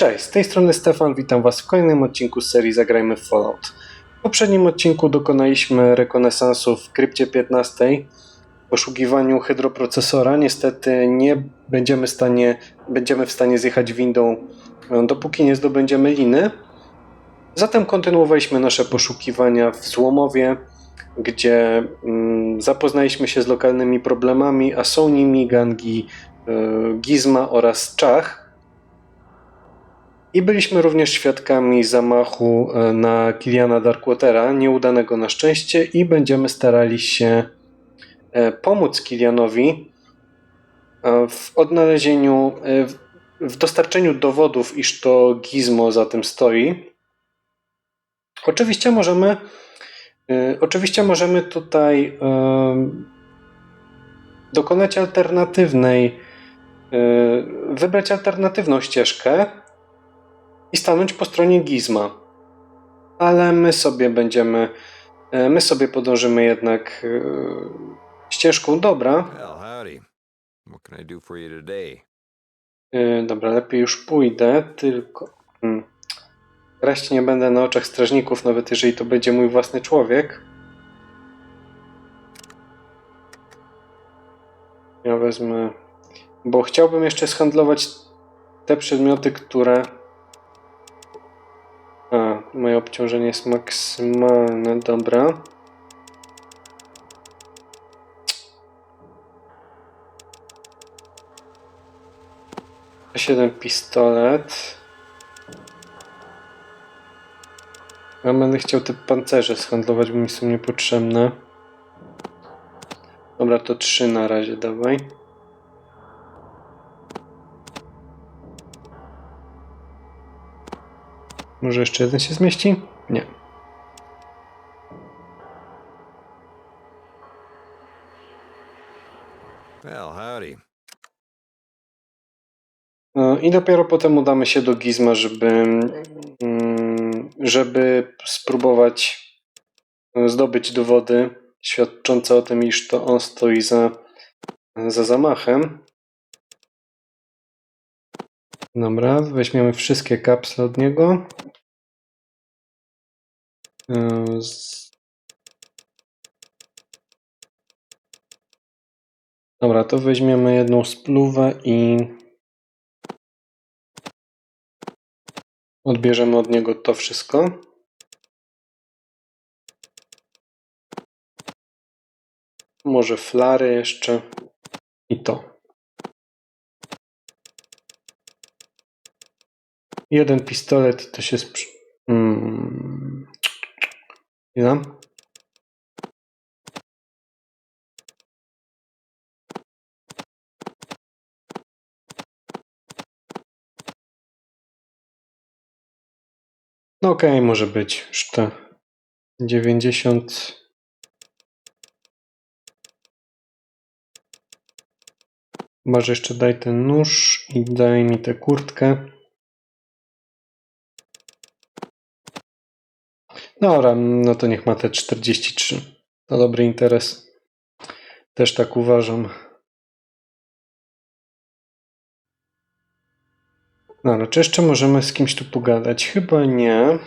Cześć, z tej strony Stefan, witam Was w kolejnym odcinku serii Zagrajmy w Fallout. W poprzednim odcinku dokonaliśmy rekonesansu w krypcie 15 w poszukiwaniu hydroprocesora. Niestety nie będziemy, stanie, będziemy w stanie zjechać windą, e, dopóki nie zdobędziemy liny. Zatem kontynuowaliśmy nasze poszukiwania w Złomowie, gdzie mm, zapoznaliśmy się z lokalnymi problemami, a są nimi gangi e, Gizma oraz Czach. I byliśmy również świadkami zamachu e, na Kiliana Darkwatera, nieudanego na szczęście, i będziemy starali się e, pomóc Kilianowi e, w odnalezieniu, w- dostarczeniu dowodów, iż to Gizmo za tym stoi. Oczywiście możemy, oczywiście możemy tutaj dokonać alternatywnej, wybrać alternatywną ścieżkę i stanąć po stronie Gizma. Ale my sobie będziemy, e, my sobie podążymy jednak e, ścieżką dobra. E, Dobra, lepiej już pójdę, tylko hmm. kraść nie będę na oczach strażników, nawet jeżeli to będzie mój własny człowiek. Ja wezmę, bo chciałbym jeszcze zhandlować te przedmioty, które moje obciążenie jest maksymalne, dobra. Jeden pistolet. Ja będę chciał te pancerze zhandlować, bo mi są niepotrzebne. Dobra, to trzy na razie dawaj. Może jeszcze jeden się zmieści? Nie. Well, howdy. No I dopiero potem udamy się do Gizma, żeby, mm, żeby spróbować zdobyć dowody świadczące o tym, iż to on stoi za, za zamachem. Dobra, weźmiemy wszystkie kapsle od niego. Z- Dobra, to weźmiemy jedną spluwę i Odbierzemy od niego to wszystko. Może flary jeszcze. I to. Jeden pistolet to się sprzy... Hmm. No okej, może być. Już te 90. Może jeszcze daj ten nóż i daj mi tę kurtkę. Dobra, no to niech ma te 43. To dobry interes. Też tak uważam. No, czy jeszcze możemy z kimś tu pogadać? Chyba nie.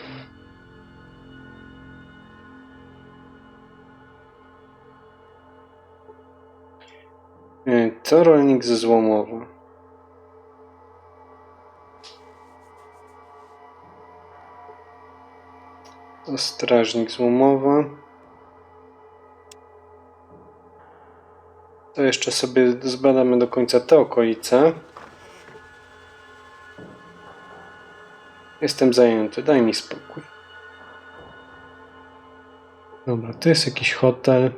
Yy, Co rolnik ze Złomowa? Strażnik Złomowa. To jeszcze sobie zbadamy do końca te okolice. Jestem zajęty, daj mi spokój. Dobra, to jest jakiś hotel.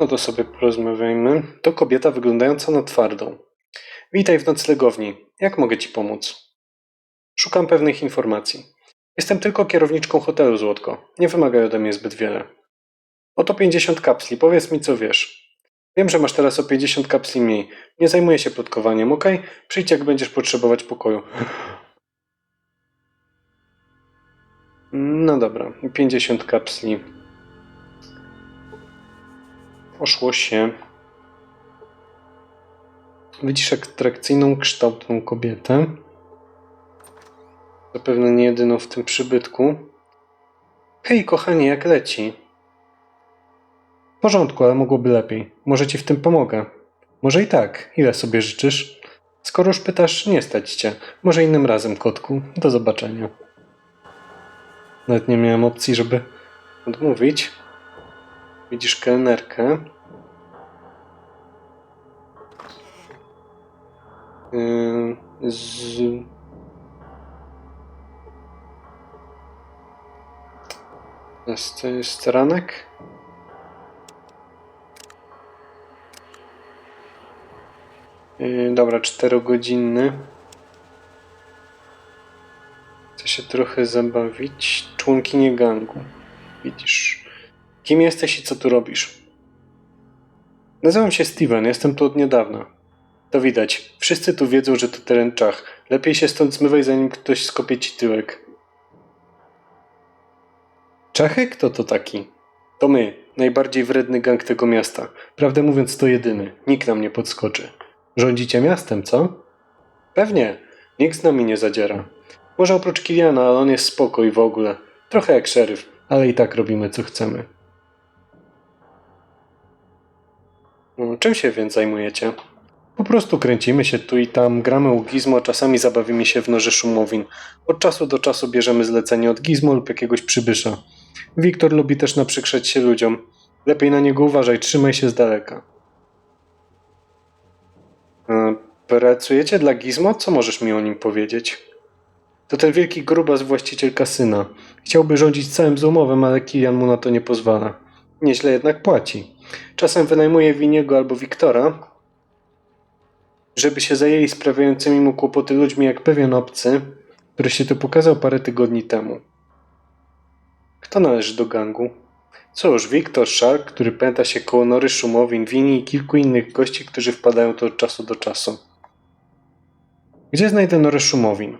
No to sobie porozmawiajmy. To kobieta wyglądająca na twardą. Witaj w noclegowni. Jak mogę ci pomóc? Szukam pewnych informacji. Jestem tylko kierowniczką hotelu, Złotko. Nie wymagaj ode mnie zbyt wiele. Oto 50 kapsli. Powiedz mi, co wiesz. Wiem, że masz teraz o 50 kapsli mniej. Nie zajmuję się plotkowaniem, ok? Przyjdź, jak będziesz potrzebować pokoju. No dobra, 50 kapsli. poszło się. Widzisz atrakcyjną, kształtną kobietę. Zapewne nie jedyną w tym przybytku. Hej, kochanie, jak leci? W porządku, ale mogłoby lepiej. Może ci w tym pomogę. Może i tak. Ile sobie życzysz? Skoro już pytasz, nie stać cię. Może innym razem, kotku. Do zobaczenia. Nawet nie miałem opcji, żeby odmówić. Widzisz kelnerkę. Yy, Z... Jest, to jest ranek? Yy, dobra, czterogodzinny. Chcę się trochę zabawić. Członkinie gangu. Widzisz. Kim jesteś i co tu robisz? Nazywam się Steven, jestem tu od niedawna. To widać. Wszyscy tu wiedzą, że to teren czach. Lepiej się stąd zmywaj, zanim ktoś skopie ci tyłek. Czachy? Kto to taki? To my, najbardziej wredny gang tego miasta. Prawdę mówiąc, to jedyny. Nikt nam nie podskoczy. Rządzicie miastem, co? Pewnie. Nikt z nami nie zadziera. Może oprócz Kiliana, ale on jest spokój w ogóle. Trochę jak szeryf, ale i tak robimy co chcemy. No, Czym się więc zajmujecie? Po prostu kręcimy się tu i tam, gramy u Gizmo, czasami zabawimy się w noże szumowin. Od czasu do czasu bierzemy zlecenie od Gizmo lub jakiegoś przybysza. Wiktor lubi też naprzykrzeć się ludziom. Lepiej na niego uważaj, trzymaj się z daleka. E, Pracujecie dla Gizmo? Co możesz mi o nim powiedzieć? To ten wielki grubas właściciel kasyna. Chciałby rządzić całym złomowem, ale Kilian mu na to nie pozwala. Nieźle jednak płaci. Czasem wynajmuje Winiego albo Wiktora, żeby się zajęli sprawiającymi mu kłopoty ludźmi jak pewien obcy, który się tu pokazał parę tygodni temu. Kto należy do gangu? Cóż, Wiktor Shark, który pęta się koło nory szumowin, Wini i kilku innych gości, którzy wpadają tu od czasu do czasu. Gdzie znajdę norę szumowin?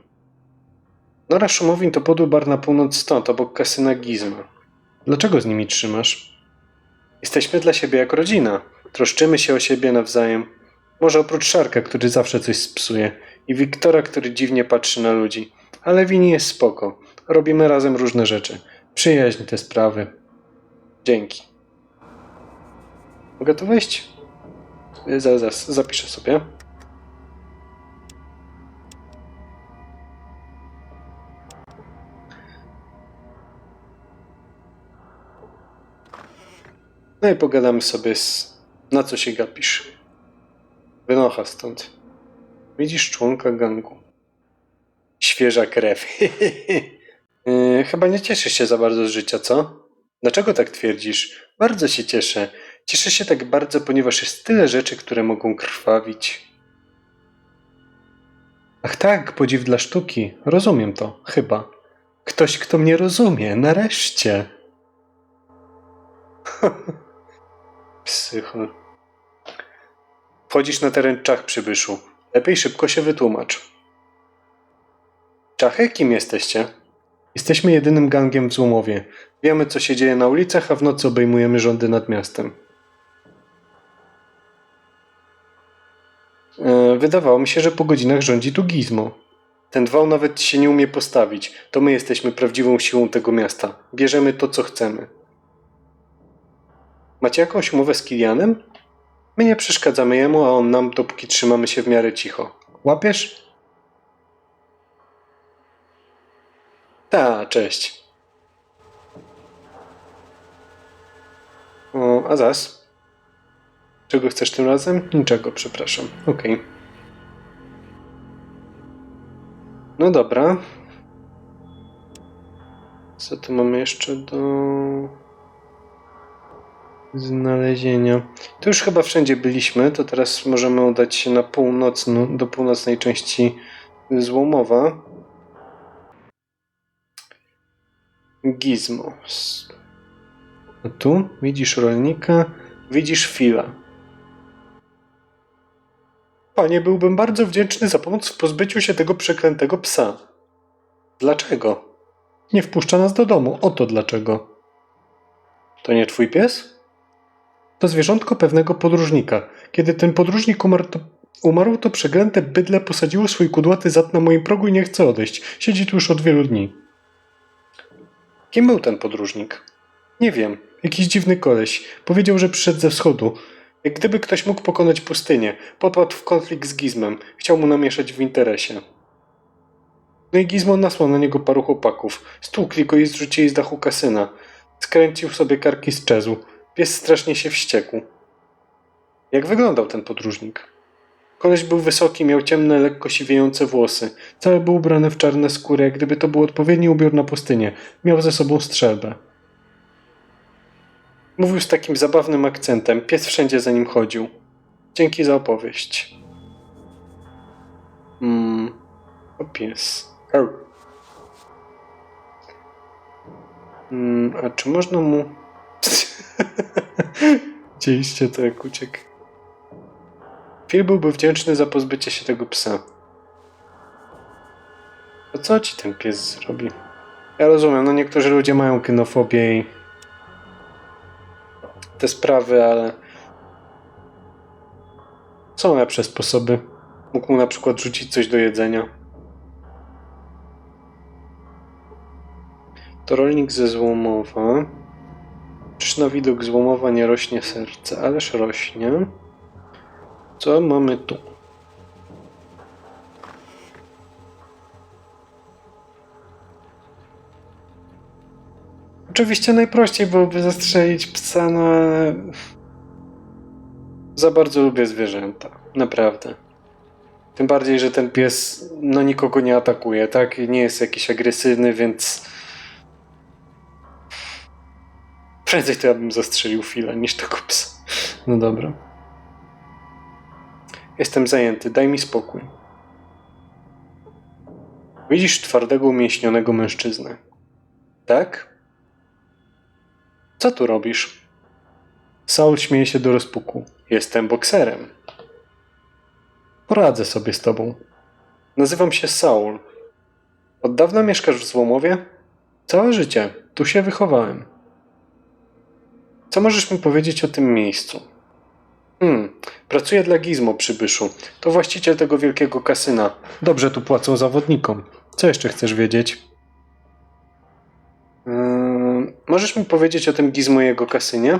Nora Szumowin to podły na północ stąd, obok kasyna Gizma. Dlaczego z nimi trzymasz? Jesteśmy dla siebie jak rodzina. Troszczymy się o siebie nawzajem. Może oprócz Szarka, który zawsze coś spsuje, i Wiktora, który dziwnie patrzy na ludzi. Ale Wini jest spoko. Robimy razem różne rzeczy. Przyjaźń te sprawy. Dzięki. Mogę tu wejść? Zaraz, zaraz, zapiszę sobie. No i pogadamy sobie z... Na co się gapisz? Wynocha stąd. Widzisz członka gangu. Świeża krew. Yy, chyba nie cieszysz się za bardzo z życia, co? Dlaczego tak twierdzisz? Bardzo się cieszę. Cieszę się tak bardzo, ponieważ jest tyle rzeczy, które mogą krwawić. Ach tak, podziw dla sztuki. Rozumiem to, chyba. Ktoś, kto mnie rozumie, nareszcie. Psycho. Wchodzisz na teren Czach, przybyszu. Lepiej szybko się wytłumacz. Czachy, kim jesteście? Jesteśmy jedynym gangiem w Złomowie. Wiemy, co się dzieje na ulicach, a w nocy obejmujemy rządy nad miastem. E, wydawało mi się, że po godzinach rządzi tu Gizmo. Ten wał nawet się nie umie postawić. To my jesteśmy prawdziwą siłą tego miasta. Bierzemy to, co chcemy. Macie jakąś umowę z Kilianem? My nie przeszkadzamy jemu, a on nam, dopóki trzymamy się w miarę cicho. Łapiesz? Ta, cześć. O, a zas? Czego chcesz tym razem? Niczego, przepraszam. Okej. No dobra. Co tu mamy jeszcze do znalezienia? To już chyba wszędzie byliśmy, to teraz możemy udać się na północną, do północnej części Złomowa. Gizmo. S- A tu widzisz rolnika, widzisz fila. Panie, byłbym bardzo wdzięczny za pomoc w pozbyciu się tego przeklętego psa. Dlaczego? Nie wpuszcza nas do domu. Oto dlaczego. To nie twój pies? To zwierzątko pewnego podróżnika. Kiedy ten podróżnik umarł, to, umarł, to bydle posadziło swój kudłaty zad na moim progu i nie chce odejść. Siedzi tu już od wielu dni. Kim był ten podróżnik? Nie wiem. Jakiś dziwny koleś. Powiedział, że przyszedł ze wschodu. Jak gdyby ktoś mógł pokonać pustynię. Popadł w konflikt z Gizmem. Chciał mu namieszać w interesie. No i Gizmo nasłał na niego paru chłopaków. Stłukli go i zrzucili z dachu kasyna. Skręcił sobie karki z czezu. Pies strasznie się wściekł. Jak wyglądał ten podróżnik? Koleś był wysoki, miał ciemne, lekko siwiejące włosy. Cały był ubrany w czarne skóry, jak gdyby to był odpowiedni ubiór na pustynię. Miał ze sobą strzelbę. Mówił z takim zabawnym akcentem. Pies wszędzie za nim chodził. Dzięki za opowieść. Mm, o pies. Mm, a czy można mu... Widzieliście to, jak uciekł. Phil byłby wdzięczny za pozbycie się tego psa. A co ci ten pies zrobi? Ja rozumiem, no niektórzy ludzie mają kynofobię i te sprawy, ale są lepsze sposoby. Mógł mu na przykład rzucić coś do jedzenia. To rolnik ze Złomowa. Czyż na widok Złomowa nie rośnie serce? Ależ rośnie. Co mamy tu? Oczywiście najprościej byłoby zastrzelić psa, ale... Za bardzo lubię zwierzęta. Naprawdę. Tym bardziej, że ten pies no nikogo nie atakuje, tak? Nie jest jakiś agresywny, więc... Prędzej to ja bym zastrzelił Fila niż tego psa. No dobra. Jestem zajęty, daj mi spokój. Widzisz twardego, umięśnionego mężczyznę. Tak? Co tu robisz? Saul śmieje się do rozpuku. Jestem bokserem. Poradzę sobie z tobą. Nazywam się Saul. Od dawna mieszkasz w Złomowie? Całe życie. Tu się wychowałem. Co możesz mi powiedzieć o tym miejscu? Hmm, pracuję dla Gizmo, przybyszu. To właściciel tego wielkiego kasyna. Dobrze tu płacą zawodnikom. Co jeszcze chcesz wiedzieć? Yy, możesz mi powiedzieć o tym Gizmo i jego kasynie?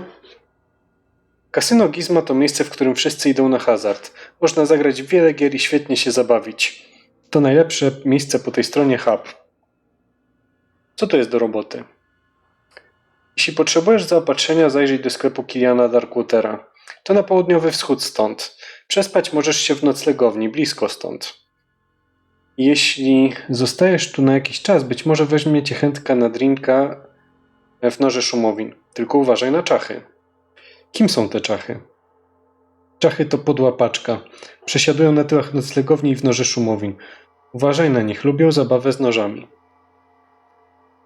Kasyno Gizmo to miejsce, w którym wszyscy idą na hazard. Można zagrać wiele gier i świetnie się zabawić. To najlepsze miejsce po tej stronie hub. Co to jest do roboty? Jeśli potrzebujesz zaopatrzenia, zajrzyj do sklepu Kiliana Darkwatera. To na południowy wschód stąd. Przespać możesz się w noclegowni, blisko stąd. Jeśli zostajesz tu na jakiś czas, być może weźmie cię chętka na drinka w Norze Szumowin. Tylko uważaj na czachy. Kim są te czachy? Czachy to podła paczka. Przesiadują na tyłach noclegowni i w Norze Szumowin. Uważaj na nich, lubią zabawę z nożami.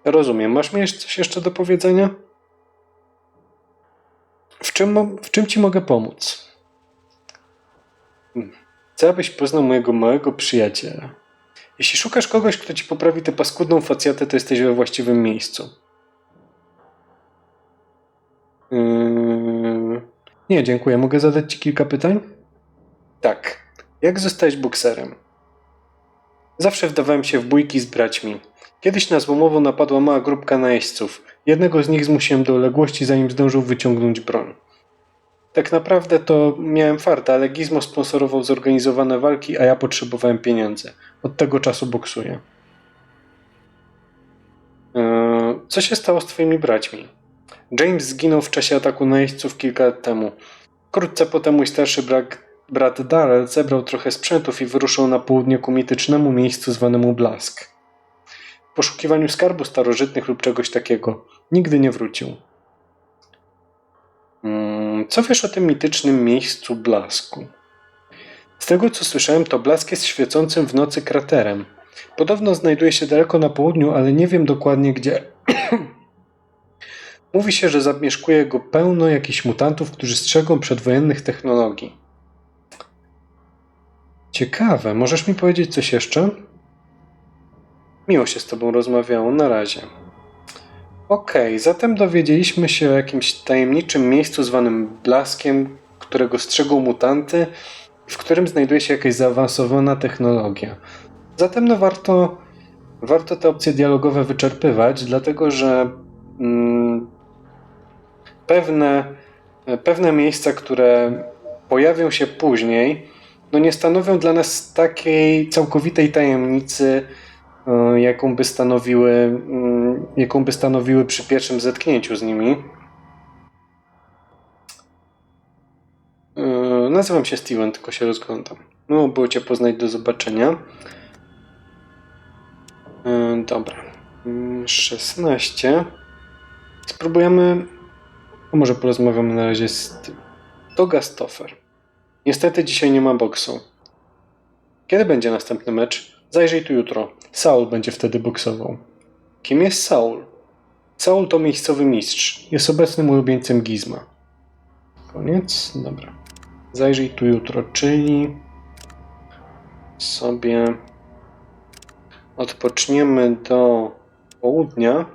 Rozumiem. Masz mi coś jeszcze do powiedzenia? W czym, w czym ci mogę pomóc? Hmm. Chcę, abyś poznał mojego małego przyjaciela. Jeśli szukasz kogoś, kto ci poprawi tę paskudną facjatę, to jesteś we właściwym miejscu. Yy... Nie, dziękuję. Mogę zadać ci kilka pytań? Tak. Jak zostałeś bokserem? Zawsze wdawałem się w bójki z braćmi. Kiedyś na złomowo napadła mała grupka najeźdźców. Jednego z nich zmusiłem do uległości, zanim zdążył wyciągnąć broń. Tak naprawdę to miałem farta, ale Gizmo sponsorował zorganizowane walki, a ja potrzebowałem pieniędzy. Od tego czasu boksuję. Eee, Co się stało z twoimi braćmi? James zginął w czasie ataku najeźdźców kilka lat temu. Wkrótce potem mój starszy brat, brat Darrell zebrał trochę sprzętów i wyruszył na południe ku mitycznemu miejscu zwanemu Blask. Poszukiwaniu skarbu starożytnych lub czegoś takiego. Nigdy nie wrócił. Mm, Co wiesz o tym mitycznym miejscu Blasku? Z tego co słyszałem, to Blask jest świecącym w nocy kraterem. Podobno znajduje się daleko na południu, ale nie wiem dokładnie gdzie. Mówi się, że zamieszkuje go pełno jakichś mutantów, którzy strzegą przedwojennych technologii. Ciekawe, możesz mi powiedzieć coś jeszcze? Miło się z tobą rozmawiało, na razie. Okej, zatem dowiedzieliśmy się o jakimś tajemniczym miejscu zwanym Blaskiem, którego strzegą mutanty, w którym znajduje się jakaś zaawansowana technologia. Zatem no warto, warto te opcje dialogowe wyczerpywać, dlatego że mm, pewne, pewne miejsca, które pojawią się później, no nie stanowią dla nas takiej całkowitej tajemnicy, jaką by stanowiły, mm, jaką by stanowiły przy pierwszym zetknięciu z nimi. E, Nazywam się Steven, tylko się rozglądam. No, było Cię poznać, do zobaczenia. E, Dobra. Mm, 16. Spróbujemy. a Może porozmawiamy na razie z tym. To Gastofer. Niestety dzisiaj nie ma boksu. Kiedy będzie następny mecz? Zajrzyj tu jutro. Saul będzie wtedy boksował. Kim jest Saul? Saul to miejscowy mistrz. Jest obecnym ulubieńcem Gizma. Koniec? Dobra. Zajrzyj tu jutro, czyli sobie odpoczniemy do południa.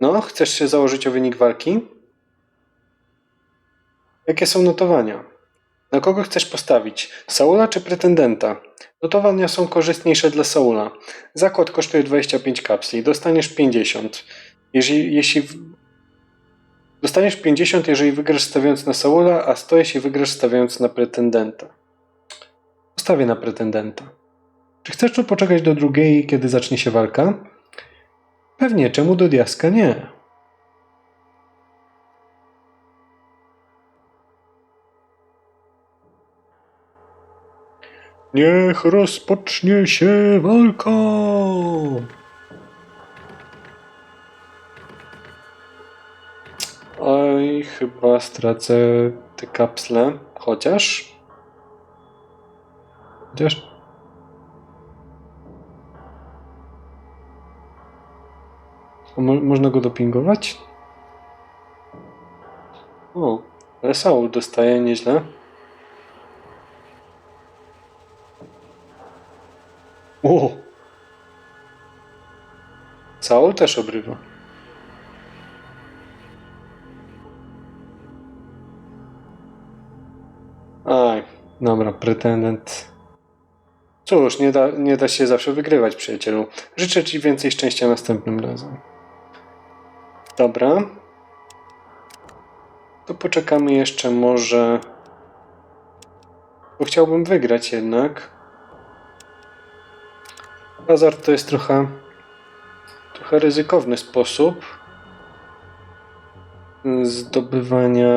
No, chcesz się założyć o wynik walki? Jakie są notowania? Na kogo chcesz postawić? Saula czy pretendenta? Notowania są korzystniejsze dla Saula. Zakład kosztuje 25 kapsli, dostaniesz 50. Jeżeli, jeśli. Dostaniesz 50, jeżeli wygrasz stawiając na Saula, a 100 jeśli wygrasz stawiając na pretendenta. Postawię na pretendenta. Czy chcesz tu poczekać do drugiej, kiedy zacznie się walka? Pewnie, czemu do diaska nie? Niech rozpocznie się walka! Oj, chyba stracę te kapsle. Chociaż. Chociaż. Mo- można go dopingować? O, ale Saul dostaje nieźle. O! Saul też obrywa. Aj, dobra, pretendent. Cóż, nie da, nie da się zawsze wygrywać, przyjacielu. Życzę ci więcej szczęścia następnym razem. Dobra. To poczekamy jeszcze może. Bo chciałbym wygrać jednak. Hazard to jest trochę. trochę ryzykowny sposób zdobywania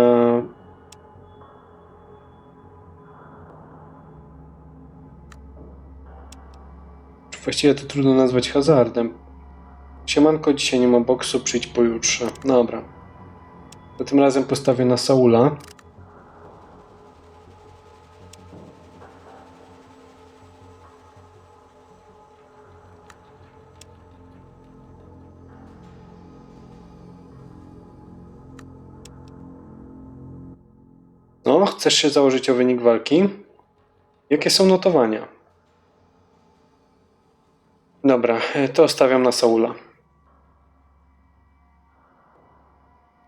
Właściwie to trudno nazwać hazardem. Siemanko, dzisiaj nie ma boksu, przyjdź pojutrze. Dobra. To tym razem postawię na Saula. Chcesz się założyć o wynik walki? Jakie są notowania? Dobra, to stawiam na Saula.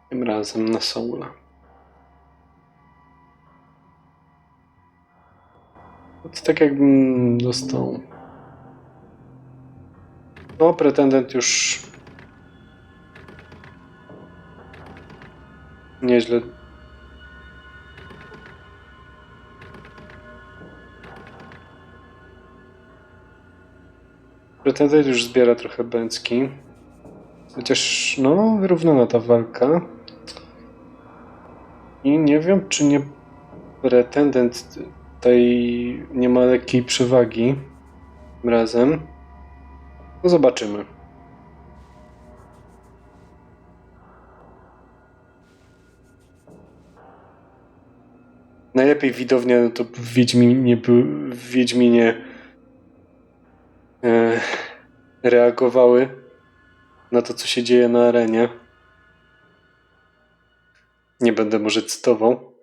Tym razem na Saula. To tak jakbym dostał. No, pretendent już. Nieźle. Pretendent już zbiera trochę bęcki. Chociaż, no, wyrównana ta walka. I nie wiem, czy nie pretendent tej nie ma lekkiej przewagi tym razem. No zobaczymy. Najlepiej widownia no to w Wiedźminie, w Wiedźminie reagowały na to, co się dzieje na arenie. Nie będę może cytował.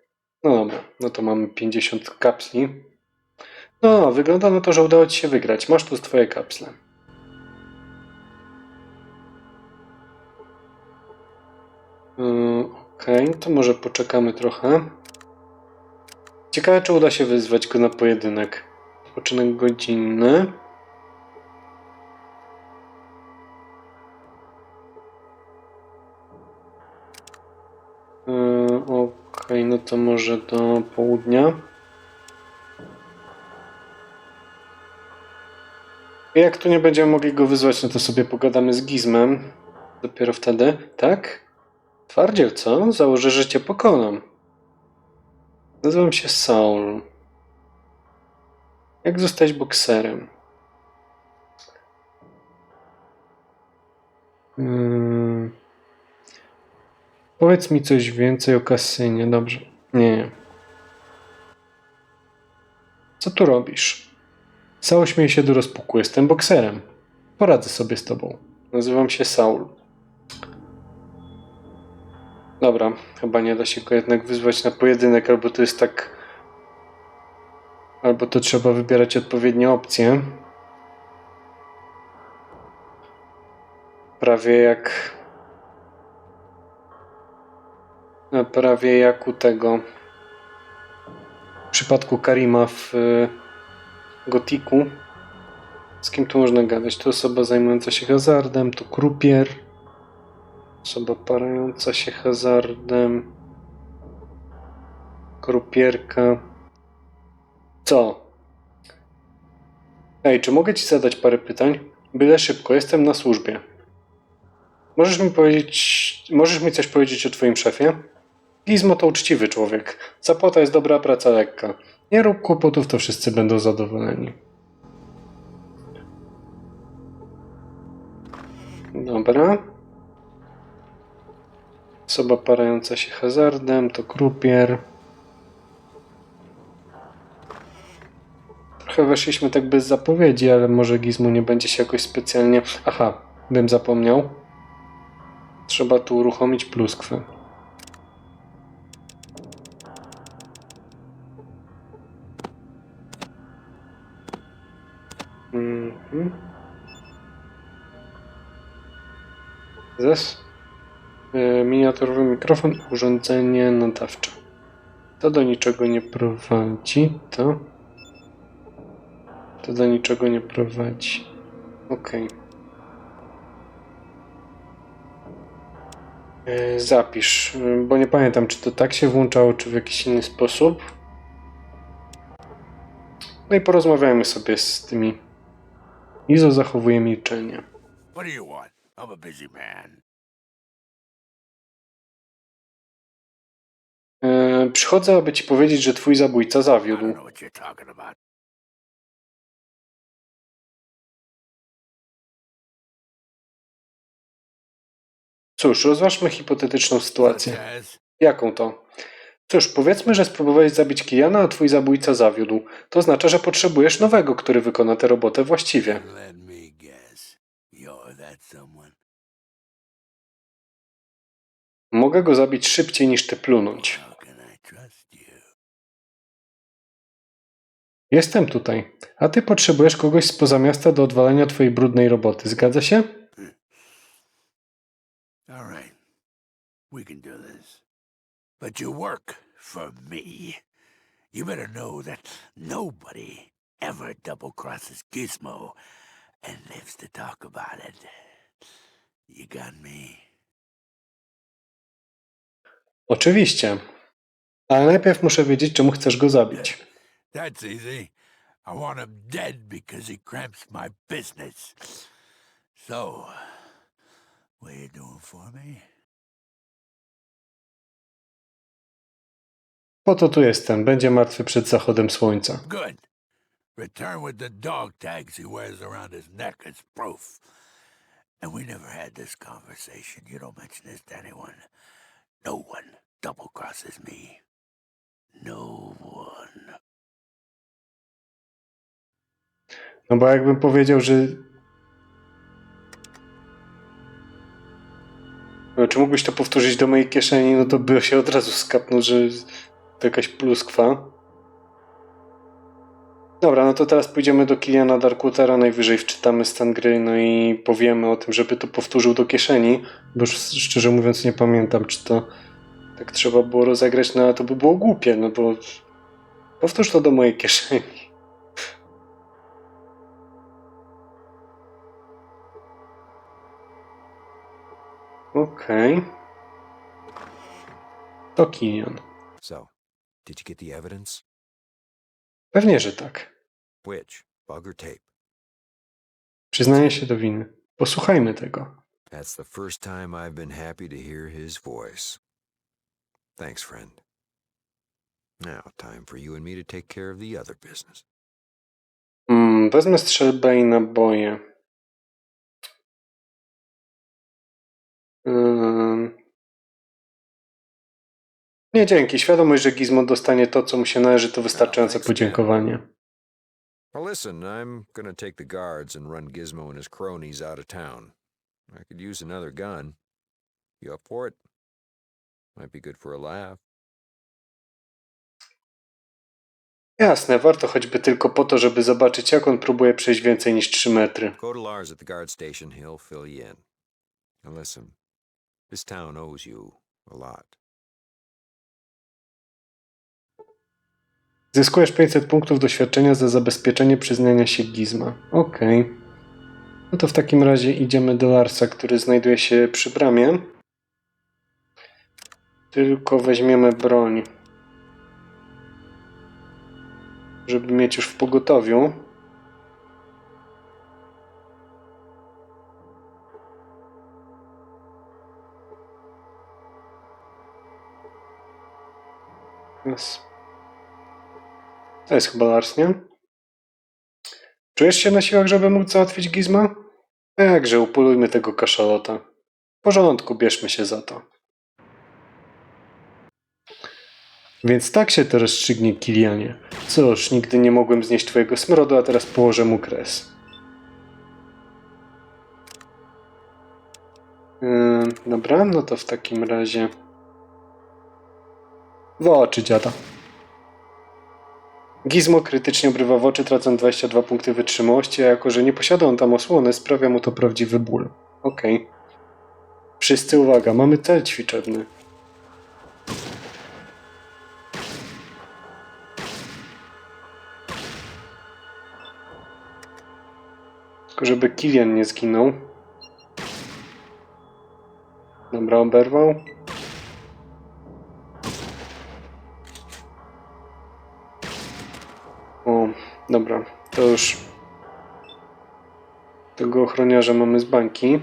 No dobra, no to mamy 50 kapsli. No, wygląda na to, że udało ci się wygrać. Masz tu twoje kapsle. Yy, Okej, to może poczekamy trochę. Ciekawe, czy uda się wyzwać go na pojedynek. Odpoczynek godzinny. To może do południa. Jak tu nie będziemy mogli go wyzwać, no to sobie pogadamy z Gizmem. Dopiero wtedy, tak? Twardziel, co? Założę, że cię pokonam. Nazywam się Saul. Jak zostać bokserem? Hmm. Powiedz mi coś więcej o kasynie, dobrze? Nie. Co tu robisz? Saul śmieje się do rozpuku. Jestem bokserem. Poradzę sobie z tobą. Nazywam się Saul. Dobra, chyba nie da się go jednak wyzwać na pojedynek, albo to jest tak. Albo to trzeba wybierać odpowiednie opcje. Prawie jak. Prawie jak u tego. W przypadku Karima w y, Gotiku. Z kim tu można gadać? To osoba zajmująca się hazardem, to krupier. Osoba parająca się hazardem. Krupierka. Co? Ej, czy mogę ci zadać parę pytań? Byle szybko, jestem na służbie. Możesz mi powiedzieć. Możesz mi coś powiedzieć o twoim szefie? Gizmo to uczciwy człowiek. Zapłata jest dobra, praca lekka. Nie rób kłopotów, to wszyscy będą zadowoleni. Dobra. Osoba parająca się hazardem to krupier. Trochę weszliśmy tak bez zapowiedzi, ale może Gizmo nie będzie się jakoś specjalnie... Aha, bym zapomniał. Trzeba tu uruchomić pluskwę. Zes. E, Miniaturowy mikrofon, urządzenie nadawcze. To do niczego nie prowadzi, to. To do niczego nie prowadzi. Okej. E, Zapisz, e, bo nie pamiętam, czy to tak się włączało, czy w jakiś inny sposób. No i porozmawiajmy sobie z tymi. Izo zachowuje milczenie. What do you want? I'm a busy man. E, przychodzę, aby ci powiedzieć, że twój zabójca I don't zawiódł. know what you're talking about. Cóż, rozważmy hipotetyczną sytuację. Jaką to? Cóż, powiedzmy, że spróbowałeś zabić Kijana, a twój zabójca zawiódł. To oznacza, że potrzebujesz nowego, który wykona tę robotę właściwie. me Mogę go zabić szybciej niż ty plunąć. Jestem tutaj, a ty potrzebujesz kogoś spoza miasta do odwalenia twojej brudnej roboty. Zgadza się? Nobody ever double crosses Gizmo and lives to talk about it. Oczywiście. Ale najpierw muszę wiedzieć, czemu chcesz go zabić. That's easy. I want him dead because he cramps my business. So, what you doing for me? Po to tu jestem. Będzie martwy przed zachodem słońca. Good. Return with the dog tags he wears around his neck as proof. And we never had this conversation. You don't mention this to anyone. No one double crosses me. No one. No bo jakbym powiedział, że... No, czy mógłbyś to powtórzyć do mojej kieszeni, no to by się od razu skapnął, że to jakaś pluskwa. Dobra, no to teraz pójdziemy do Kiliana Darkutera, najwyżej wczytamy stan gry, no i powiemy o tym, żeby to powtórzył do kieszeni, bo szczerze mówiąc nie pamiętam, czy to tak trzeba było rozegrać, no ale to by było głupie, no bo powtórz to do mojej kieszeni. Okej. To Kilian. So, did you get the evidence? Pewnie, że tak. Which? Tape? Przyznaję się do winy. Posłuchajmy tego. That's the first time I've been happy to hear his voice. Thanks, friend. Now, time for you and me to take care of the other business. Mm, wezmę strzelbę i naboje. Nie, dzięki. Świadomość, że Gizmo dostanie to, co mu się należy, to wystarczające podziękowanie. Well, listen, I'm gonna take the guards and run Gizmo and his cronies out of town. I could use another gun. You up for it? Might be good for a laugh. Jasne, warto choćby tylko po to, żeby zobaczyć, jak on próbuje przejść więcej niż 3 metry. Go to Lars at the guard station. He'll fill you in. Now listen, this town owes you a lot. Zyskujesz 500 punktów doświadczenia za zabezpieczenie przyznania się Gizma. Okej. No to w takim razie idziemy do Larsa, który znajduje się przy bramie. Tylko weźmiemy broń. Żeby mieć już w pogotowiu. Jest. To jest chyba Lars, nie? Czujesz się na siłach, żeby móc załatwić Gizma? Jakże, upolujmy tego kaszalota. W porządku, bierzmy się za to. Więc tak się to rozstrzygnie, Kilianie. Cóż, nigdy nie mogłem znieść twojego smrodu, a teraz położę mu kres. Yy, dobra, no to w takim razie... W oczy, dziada. Gizmo krytycznie obrywa w oczy, tracąc 22 punkty wytrzymałości, a jako, że nie posiada on tam osłony, sprawia mu to prawdziwy ból. Okej. Wszyscy uwaga, mamy cel ćwiczebny. Tylko żeby Kilian nie zginął. Dobra, oberwał. Dobra, to już tego ochroniarza mamy z bańki.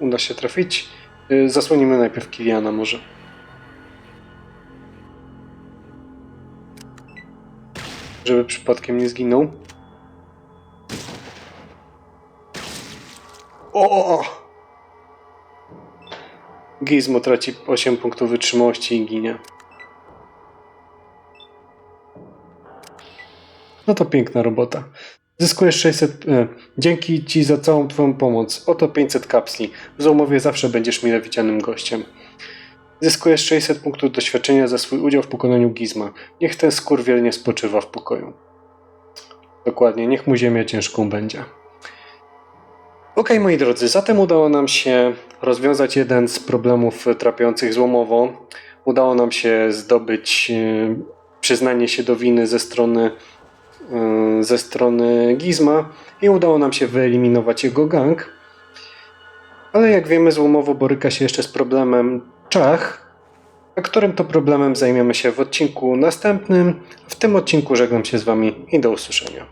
Uda się trafić. Y, Zasłonimy najpierw Kiliana może. Żeby przypadkiem nie zginął. O! Gizmo traci 8 punktów wytrzymałości i ginie. No to piękna robota. Zyskujesz 600. E, dzięki Ci za całą Twoją pomoc. Oto 500 kapsli. W umowie zawsze będziesz mile widzianym gościem. Zyskujesz 600 punktów doświadczenia za swój udział w pokonaniu Gizma. Niech ten skurwiel nie spoczywa w pokoju. Dokładnie, niech mu ziemia ciężką będzie. Ok, moi drodzy, zatem udało nam się rozwiązać jeden z problemów trapiących złomowo. Udało nam się zdobyć e, przyznanie się do winy ze strony, e, ze strony Gizma i udało nam się wyeliminować jego gang. Ale jak wiemy, złomowo boryka się jeszcze z problemem Czach, a którym to problemem zajmiemy się w odcinku następnym. W tym odcinku żegnam się z Wami i do usłyszenia.